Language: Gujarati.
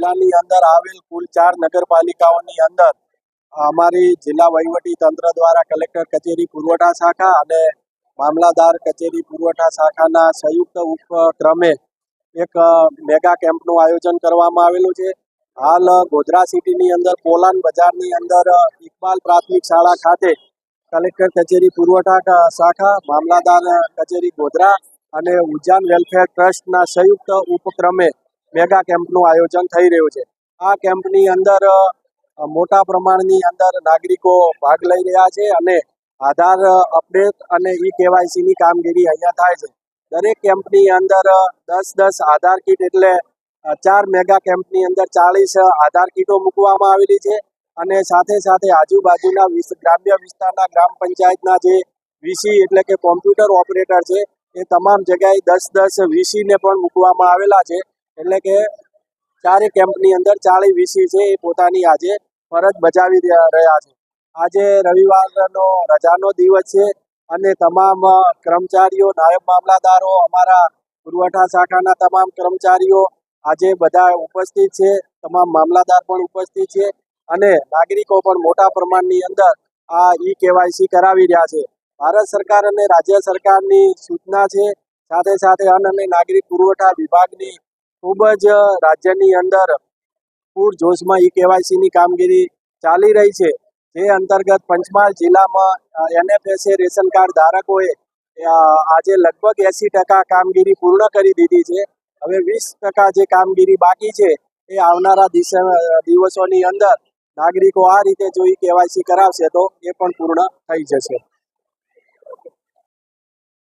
જિલ્લાની અંદર આવેલ કુલ ચાર નગરપાલિકાઓની અંદર અમારી જિલ્લા વહીવટી તંત્ર દ્વારા કલેક્ટર કચેરી પુરવઠા શાખા અને મામલાદાર કચેરી પુરવઠા શાખાના સંયુક્ત ઉપક્રમે એક મેગા કેમ્પનું આયોજન કરવામાં આવેલું છે. હાલ ગોધરા સિટીની અંદર, પોલાન બજારની અંદર ઇકબાલ પ્રાથમિક શાળા ખાતે કલેક્ટર કચેરી પુરવઠા શાખા, મામલાદાર કચેરી ગોધરા અને ઉજાન વેલફેર ટ્રસ્ટના સંયુક્ત ઉપક્રમે મેગા કેમ્પનું આયોજન થઈ રહ્યું છે. આ કેમ્પની અંદર મોટા પ્રમાણની અંદર નાગરિકો ભાગ લઈ રહ્યા છે અને આધાર અપડેટ અને ઈ કેવાયસીની કામગીરી અહીંયા થાય છે. દરેક કેમ્પની અંદર દસ દસ આધાર કીટ એટલે ચાર મેગા કેમ્પની અંદર ચાલીસ આધાર કીટો મૂકવામાં આવેલી છે અને સાથે સાથે આજુબાજુના ગ્રામ્ય વિસ્તારના ગ્રામ પંચાયતના જે વીસી એટલે કે કોમ્પ્યુટર ઓપરેટર છે એ તમામ જગ્યાએ દસ દસ વીસીને પણ મૂકવામાં આવેલા છે. એટલે કે ચારે કેમ્પની અંદર ચાળી વીસી છે એ પોતાની આજે ફરજ બજાવી રહ્યા છે. આજે રવિવારનો રજાનો દિવસ છે અને તમામ કર્મચારીઓ, નાયબ મામલાદારો અમારા પુરવઠા શાખાના તમામ કર્મચારીઓ આજે બધા ઉપસ્થિત છે. તમામ મામલાદાર પણ ઉપસ્થિત છે અને નાગરિકો પણ મોટા પ્રમાણની અંદર આ ઈ કેવાયસી કરાવી રહ્યા છે. ભારત સરકાર અને રાજ્ય સરકારની સૂચના છે. સાથે સાથે અન્ન અને નાગરિક પુરવઠા વિભાગની ખૂબ જ રાજ્યની અંદર પૂરજોશમાં ઈ કેવાયસીની કામગીરી ચાલી રહી છે. જે અંતર્ગત પંચમહાલ જિલ્લામાં એનએફએસએ રેશન કાર્ડ ધારકોએ આજે લગભગ એસી ટકા કામગીરી પૂર્ણ કરી દીધી છે. હવે વીસ ટકા જે કામગીરી બાકી છે, એ આવનારા દિવસોની અંદર નાગરિકો આ રીતે જો ઈ કેવાયસી કરાવશે તો એ પણ પૂર્ણ થઈ જશે.